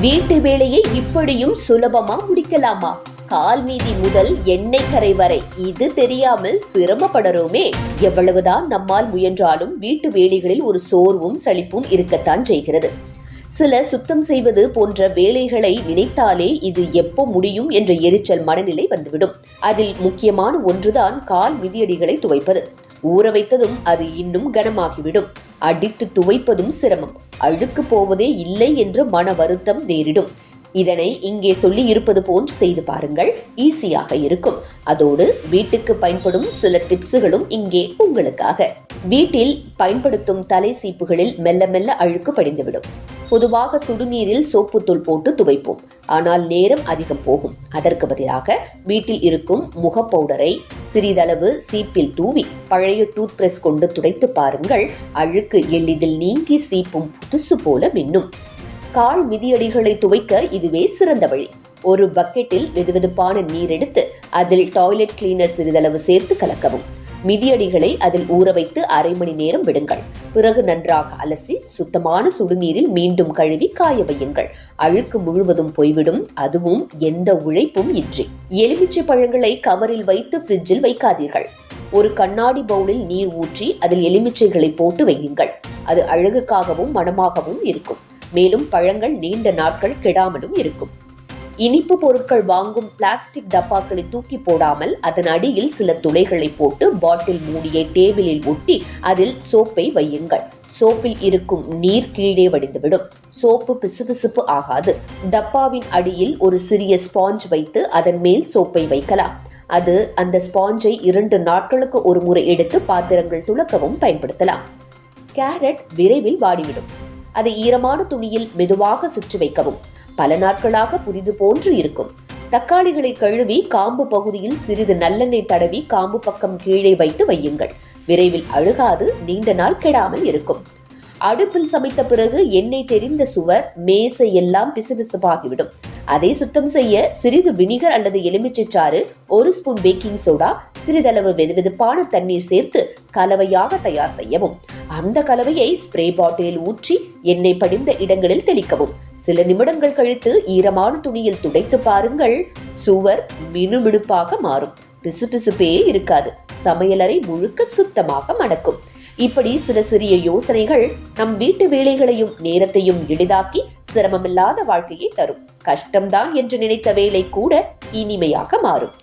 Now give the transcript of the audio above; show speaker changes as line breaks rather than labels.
வீட்டு வேலையை இப்படியும் சுலபமா முடிக்கலாமா? கால் மீதி முதல் எண்ணெய் கரை வரை. இது தெரியாமல் சிரமப்படறோமே. எவ்வளவுதான் நம்மால் முயன்றாலும் வீட்டு வேலைகளில் ஒரு சோர்வும் சலிப்பும் இருக்கத்தான் செய்கிறது. சில சுத்தம் செய்வது போன்ற வேலைகளை நினைத்தாலே இது எப்போ முடியும் என்ற எரிச்சல் மனநிலை வந்துவிடும். அதில் முக்கியமான ஒன்றுதான் கால் மிதியடிகளை துவைப்பது. ஊற வைத்ததும் அது இன்னும் கனமாகிவிடும். அடித்து துவைப்பதும் சிரமம். அழுக்கு போவதே இல்லை என்று மன வருத்தம் நேரிடும். இதனை இங்கே சொல்லி இருப்பது போன்று செய்து பாருங்கள். ஈஸியாக இருக்கும். அதோடு வீட்டுக்கு பயன்படும் சில டிப்ஸுகளும் இங்கே உங்களுக்காக. வீட்டில் பயன்படுத்தும் தலை சீப்புகளில் மெல்ல மெல்ல அழுக்கு படிந்துவிடும். பொதுவாக சுடுநீரில் சோப்புத்தூள் போட்டு துவைப்போம். ஆனால் நேரம் அதிகம் போகும். அதற்கு பதிலாக வீட்டில் இருக்கும் முக பவுடரை சிறிதளவு சீப்பில் தூவி பழைய டூத் பிரஷ் கொண்டு துடைத்து பாருங்கள். அழுக்கு எளிதில் நீங்கி சீப்பும் புதுசு போல மின்னும். கால் மிதியடிகளை துவைக்க இதுவே சிறந்த வழி. ஒரு பக்கெட்டில் வெதுவெதுப்பான நீர் எடுத்து அதில் டாய்லெட் கிளீனர் சிறிதளவு சேர்த்து கலக்கவும். மிதியடிகளை அதில் ஊற வைத்து அரை மணி நேரம் விடுங்கள். பிறகு நன்றாக அலசி சுத்தமான சுடுநீரில் மீண்டும் கழுவி காய வையுங்கள். அழுக்கு முழுவதும் போய்விடும். அதுவும் எந்த உழைப்பும் இன்றி. எலுமிச்சை பழங்களை கவரில் வைத்து ஃப்ரிட்ஜில் வைக்காதீர்கள். ஒரு கண்ணாடி பவுலில் நீர் ஊற்றி அதில் எலுமிச்சைகளை போட்டு வையுங்கள். அது அழகுக்காகவும் மணமாகவும் இருக்கும். மேலும் பழங்கள் நீண்ட நாட்கள் கெடாமலும் இருக்கும். இனிப்பு பொருட்கள் வாங்கும் பிளாஸ்டிக் டப்பாக்களை தூக்கி போடாமல் அதன் அடியில் சில துளைகளை போட்டு பாட்டில் மூடியை டேபிளில் ஒட்டி அதில் சோப்பை வையுங்கள். சோப்பில் இருக்கும் நீர் கீழே வடிந்துவிடும். சோப்பு பிசுபிசுப்பு ஆகாது. டப்பாவின் அடியில் ஒரு சிறிய ஸ்பாஞ்ச் வைத்து அதன் மேல் சோப்பை வைக்கலாம். அது அந்த ஸ்பாஞ்சை இரண்டு நாட்களுக்கு ஒரு முறை எடுத்து பாத்திரங்கள் துளக்கவும் பயன்படுத்தலாம். கேரட் விரைவில் வாடிவிடும். அதை ஈரமான துணியில் மெதுவாக சுற்றி வைக்கவும். பல நாட்களாக புரிது போன்று இருக்கும். தக்காளிகளை கழுவி காம்பு பகுதியில் சிறிது நல்லெண்ணெய் தடவி காம்பு பக்கம் கீழே வைத்து வையுங்கள். விரைவில் அழுகாது நீண்ட நாள் கெடாமல் இருக்கும். அடுப்பில் சமைத்த பிறகு எண்ணெய் தெரிந்த சுவர் மேசை எல்லாம் பிசுபிசுப்பாகிவிடும். அதை சுத்தம் செய்ய சிறிது வினிகர் அல்லது எலுமிச்சை சாறு ஒரு ஸ்பூன் பேக்கிங் சோடா சிறிதளவு வெதுவெதுப்பான தண்ணீர் சேர்த்து கலவையாக தயார் செய்யவும். அந்த கலவையை ஸ்ப்ரே பாட்டிலில் ஊற்றி எண்ணெய் படிந்த இடங்களில் தெளிக்கவும். சில நிமிடங்கள் கழித்து ஈரமான துணியில் துடைத்து பாருங்கள். சுவர் மினுமினுப்பாக மாறும். பிசுபிசுப்பே இருக்காது. சமையலறை முழுக்க சுத்தமாக மணக்கும். இப்படி சில சிறிய யோசனைகள் நம் வீட்டு வேலைகளையும் நேரத்தையும் எளிதாக்கி சிரமமில்லாத வாழ்க்கையை தரும். கஷ்டம்தான் என்று நினைத்த வேலை கூட இனிமையாக மாறும்.